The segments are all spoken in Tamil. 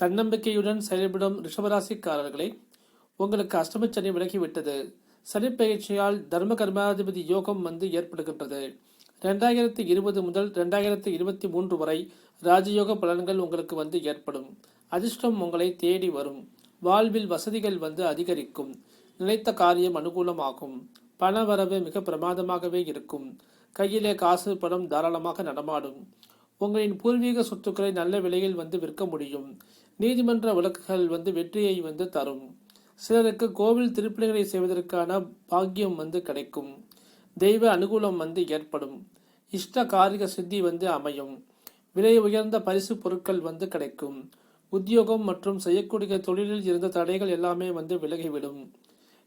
தன்னம்பிக்கையுடன் செயல்படும் ரிஷபராசிக்காரர்களே உங்களுக்கு அஷ்டமச்சனி விலகிவிட்டது. சனி பயிற்சியால் தர்ம கர்மாதிபதி யோகம் வந்து ஏற்படுகின்றது. ரெண்டாயிரத்தி இருபது முதல் ரெண்டாயிரத்தி இருபத்தி மூன்று வரை ராஜயோக பலன்கள் உங்களுக்கு வந்து ஏற்படும். அதிர்ஷ்டம் உங்களை தேடி வரும். வாழ்வில் வசதிகள் வந்து அதிகரிக்கும். நினைத்த காரியம் அனுகூலமாகும். பண வரவு மிக பிரமாதமாகவே இருக்கும். கையிலே காசு பணம் தாராளமாக நடமாடும். உங்களின் பூர்வீக சொத்துக்களை நல்ல விலையில் வந்து விற்க முடியும். நீதிமன்ற வழக்குகள் வந்து வெற்றியை வந்து தரும். சிலருக்கு கோவில் திருப்பணிகளை செய்வதற்கான பாக்கியம் வந்து கிடைக்கும். தெய்வ அனுகூலம் வந்து ஏற்படும். இஷ்ட காரிக சித்தி வந்து அமையும். விலை உயர்ந்த பரிசு பொருட்கள் வந்து கிடைக்கும். உத்தியோகம் மற்றும் செய்யக்கூடிய தொழிலில் இருந்த தடைகள் எல்லாமே வந்து விலகிவிடும்.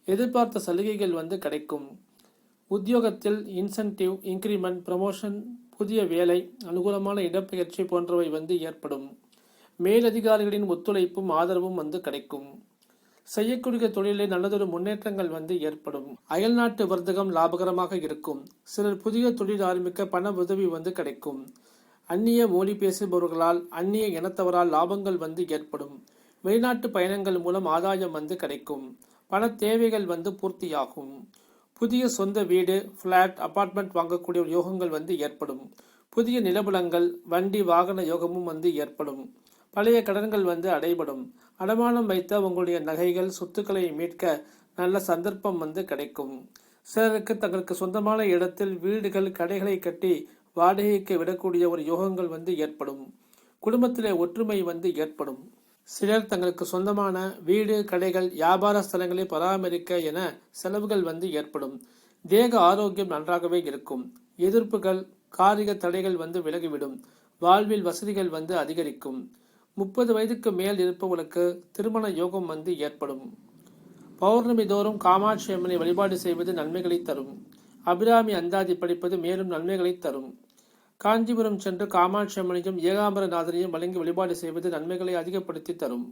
எதிர்பார்த்த சலுகைகள் வந்து கிடைக்கும். உத்தியோகத்தில் இன்சென்டிவ் இன்க்ரிமெண்ட் ப்ரமோஷன் புதிய வேலை அனுகூலமான இடப்பெயர்ச்சி போன்றவை வந்து ஏற்படும். மேலதிகாரிகளின் ஒத்துழைப்பும் ஆதரவும் வந்து கிடைக்கும். செய்யக்கூடிய தொழிலில் நல்லதொரு முன்னேற்றங்கள் வந்து ஏற்படும். அயல்நாட்டு வர்த்தகம் லாபகரமாக இருக்கும். சிலர் புதிய தொழில் ஆரம்பிக்க பண உதவி வந்து கிடைக்கும். அந்நிய மொழி பேசுபவர்களால் அந்நிய இனத்தவரால் லாபங்கள் வந்து ஏற்படும். வெளிநாட்டு பயணங்கள் மூலம் ஆதாயம் வந்து கிடைக்கும். பண தேவைகள் வந்து பூர்த்தியாகும். புதிய சொந்த வீடு ஃப்ளாட் அபார்ட்மெண்ட் வாங்கக்கூடிய யோகங்கள் வந்து ஏற்படும். புதிய நிலபலங்கள் வண்டி வாகன யோகமும் வந்து ஏற்படும். பழைய கடன்கள் வந்து அடைபடும். அடமானம் வைத்த உங்களுடைய நகைகள் சொத்துக்களை மீட்க நல்ல சந்தர்ப்பம் வந்து கிடைக்கும். சிலருக்கு தங்களுக்கு சொந்தமான இடத்தில் வீடுகள் கடைகளை கட்டி வாடகைக்கு விடக்கூடிய ஒரு யோகங்கள் வந்து ஏற்படும். குடும்பத்திலே ஒற்றுமை வந்து ஏற்படும். சிலர் தங்களுக்கு சொந்தமான வீடு கடைகள் வியாபார ஸ்தலங்களை பராமரிக்க என செலவுகள் வந்து ஏற்படும். தேக ஆரோக்கியம் நன்றாகவே இருக்கும். எதிர்ப்புகள் காரிக தடைகள் வந்து விலகிவிடும். வாழ்வில் வசதிகள் வந்து அதிகரிக்கும். முப்பது வயதுக்கு மேல் இருப்பவர்களுக்கு திருமண யோகம் வந்து ஏற்படும். பௌர்ணமி தோறும் காமாட்சி அம்மனை வழிபாடு செய்வது நன்மைகளை தரும். அபிராமி அந்தாதி படிப்பது மேலும் நன்மைகளை தரும். காஞ்சிபுரம் சென்று காமாட்சி அம்மனையும் ஏகாம்பரநாதனையும் வழங்கி வழிபாடு செய்வது நன்மைகளை அதிகப்படுத்தி தரும்.